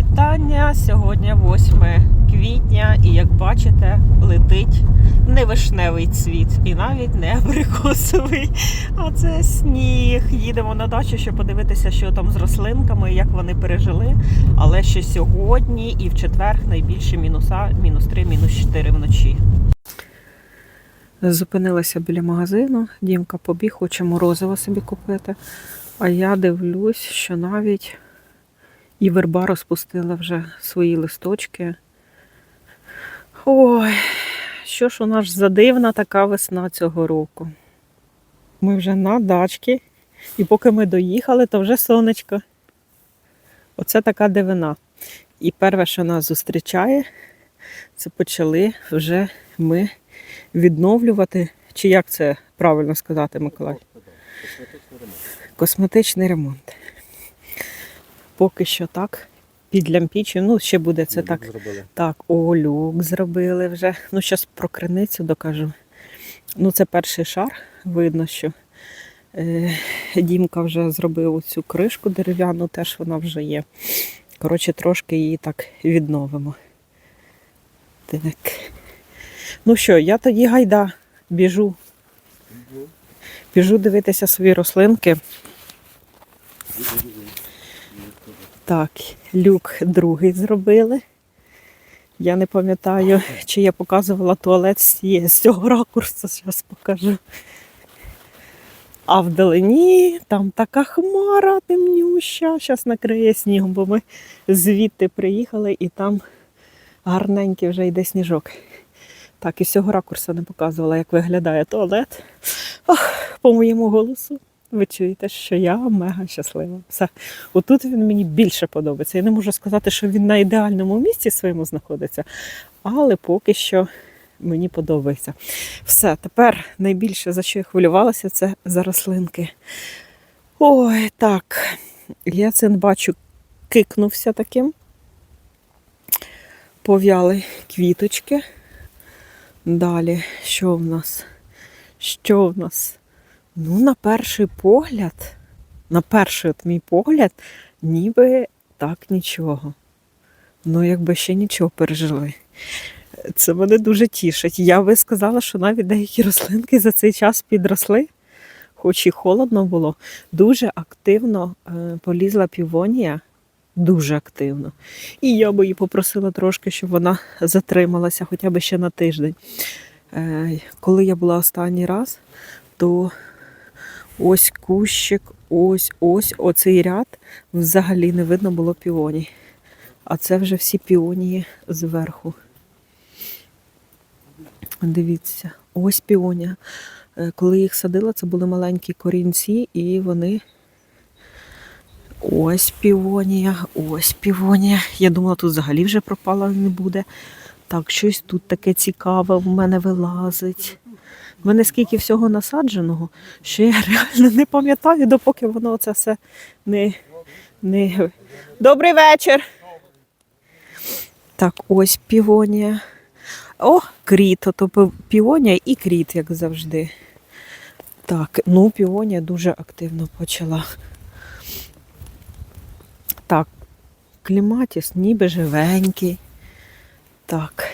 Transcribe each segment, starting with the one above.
вітання. Сьогодні 8 квітня, і як бачите, летить не вишневий цвіт і навіть не абрикосовий, а це сніг. Їдемо на дачу, щоб подивитися, що там з рослинками, як вони пережили. Але ще сьогодні і в четвер найбільші мінуса мінус 3, мінус 4 вночі. Зупинилася біля магазину. Дімка побіг, хоче морозиво собі купити. А я дивлюсь, що навіть і верба розпустила вже свої листочки. Ой, що ж у нас за дивна така весна цього року. Ми вже на дачці, і поки ми доїхали, то вже сонечко. Оце така дивина. І перше, що нас зустрічає, це почали вже ми відновлювати, чи як це правильно сказати, Миколай? Косметичний ремонт. Поки що так. Під лямпічем, ну ще буде це так. Зробили. Так, о, люк зробили вже. Ну, зараз про криницю докажу. Ну, це перший шар. Видно, що е, Дімка вже зробив цю кришку дерев'яну, теж вона вже є. Коротше, трошки її так відновимо. Так. Ну що, я тоді гайда біжу. Біжу дивитися свої рослинки. Так, люк другий зробили. Я не пам'ятаю, чи я показувала туалет з цього ракурсу, зараз покажу. А вдалині там така хмара темнюща, зараз накриє снігом, бо ми звідти приїхали і там гарненький вже йде сніжок. Так, і з цього ракурсу не показувала, як виглядає туалет. Ох, по моєму голосу ви чуєте, що я мега щаслива. Все. Отут він мені більше подобається. Я не можу сказати, що він на ідеальному місці своєму знаходиться, але поки що мені подобається. Все, тепер найбільше за що я хвилювалася, це за рослинки. Ой, так. Гіацин бачу, кикнувся таким. Пов'яли квіточки. Далі, що в нас? Що в нас? Ну, на перший погляд, на перший от мій погляд, ніби так нічого. Ну, якби ще нічого пережили. Це мене дуже тішить. Я би сказала, що навіть деякі рослинки за цей час підросли, хоч і холодно було. Дуже активно е, полізла півонія. Дуже активно. І я би її попросила трошки, щоб вона затрималася хоча б ще на тиждень. Е, Коли я була останній раз, то ось кущик, ось ось оцей ряд взагалі не видно було піоній. А це вже всі піонії зверху. Дивіться, ось піонія. Е, Коли їх садила, це були маленькі корінці, і вони. Ось півонія, ось півонія. Я думала, тут взагалі вже пропала не буде. Так, щось тут таке цікаве в мене вилазить. В мене скільки всього насадженого, що я реально не пам'ятаю, допоки воно це все не. не... Добрий вечір! Так, ось півонія. О, кріт, ото пі- піонія і кріт, як завжди. Так, ну піонія дуже активно почала. Так, кліматіс ніби живенький. Так,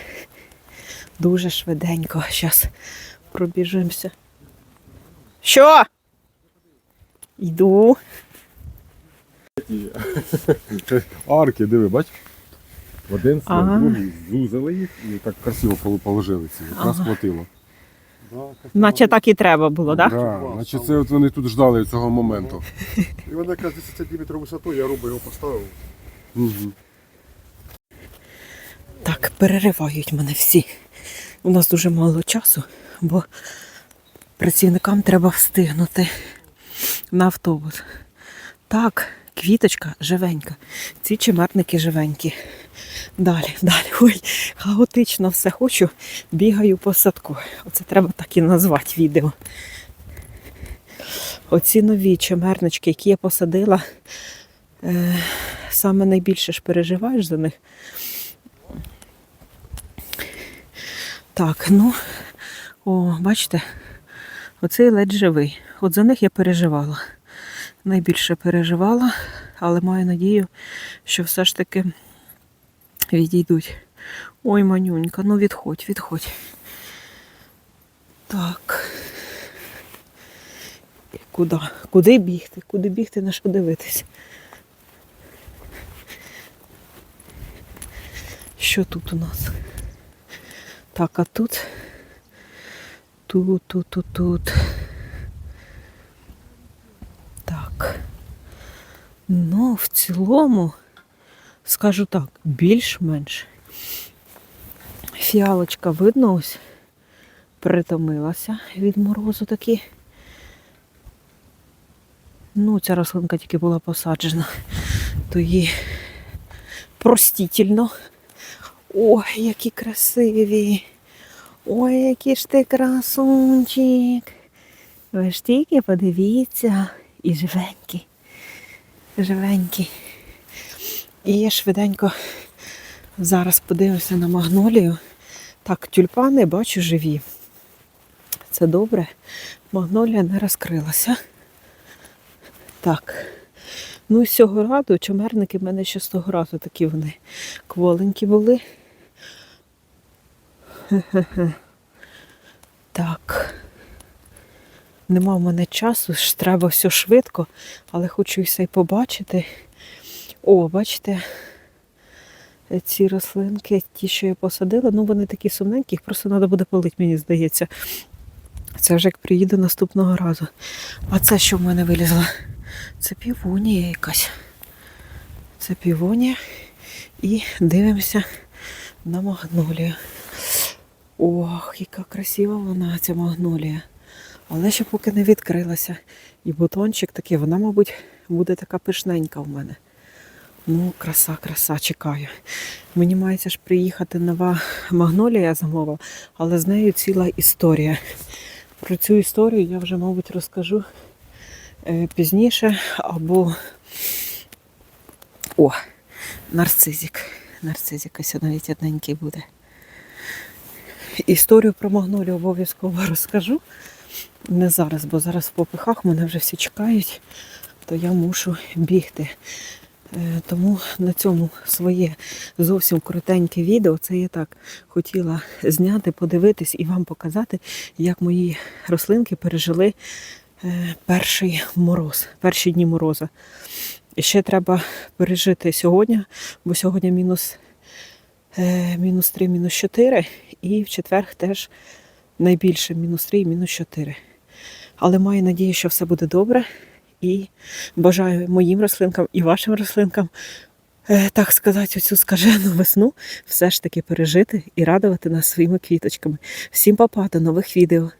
дуже швиденько. Зараз пробіжимося. Що? Йду. Арки, диви, бач? Один слой, Ага. другий зузили їх і так красиво положили ці. Якраз хватило. Наче так і треба було, так? Да? Да, значить це от вони тут ждали цього моменту. І вона якраз 10 сантиметрів висотою, я руби його поставив. Угу. Так, переривають мене всі. У нас дуже мало часу, бо працівникам треба встигнути на автобус. Так, квіточка живенька. Ці чимерники живенькі. Далі, далі. Ой, хаотично все хочу. Бігаю по садку. Оце треба так і назвати відео. Оці нові чимернички, які я посадила, е, саме найбільше ж переживаєш за них. Так, ну, о, бачите, оцей ледь живий. От за них я переживала. Найбільше переживала, але маю надію, що все ж таки відійдуть. Ой, манюнька, ну відходь, відходь. Так. Куди? Куди бігти? Куди бігти, на що дивитись? Що тут у нас? Так, а тут. Тут, тут, тут, тут. Так. Ну, в цілому, скажу так, більш-менш. Фіалочка видно ось притомилася від морозу таки. Ну, ця рослинка тільки була посаджена, то їй простительно. Ой, які красиві. Ой, який ж ти красунчик. Ви ж тільки подивіться. І живенькі. Живенькі. І я швиденько зараз подивлюся на магнолію. Так, тюльпани бачу живі. Це добре. Магнолія не розкрилася. Так. Ну, з цього раду чомерники в мене ще з того разу такі вони кволенькі були. Так. Нема в мене часу, ж треба все швидко, але хочу все й побачити. О, бачите, ці рослинки, ті, що я посадила, ну вони такі сумненькі, їх просто треба буде полити, мені здається. Це вже як приїду наступного разу. А це що в мене вилізло? Це півонія якась. Це півонія. І дивимося на магнолію. Ох, яка красива вона, ця магнолія. Але ще поки не відкрилася. І бутончик такий, вона, мабуть, буде така пишненька в мене. Ну, краса, краса, чекаю. Мені мається ж приїхати нова магнолія я замовила, але з нею ціла історія. Про цю історію я вже, мабуть, розкажу пізніше або. О, нарцизик. Нарцизик ось навіть одненький буде. Історію про магнолію обов'язково розкажу. Не зараз, бо зараз в попихах мене вже всі чекають, то я мушу бігти. Е, Тому на цьому своє зовсім коротеньке відео. Це я так хотіла зняти, подивитись і вам показати, як мої рослинки пережили е, перший мороз, перші дні мороза. І ще треба пережити сьогодні, бо сьогодні мінус, е, мінус 3, мінус 4, і в четвер теж найбільше мінус 3 і мінус 4. Але маю надію, що все буде добре. І бажаю моїм рослинкам і вашим рослинкам, е, так сказати, оцю скажену весну все ж таки пережити і радувати нас своїми квіточками. Всім папа, до нових відео.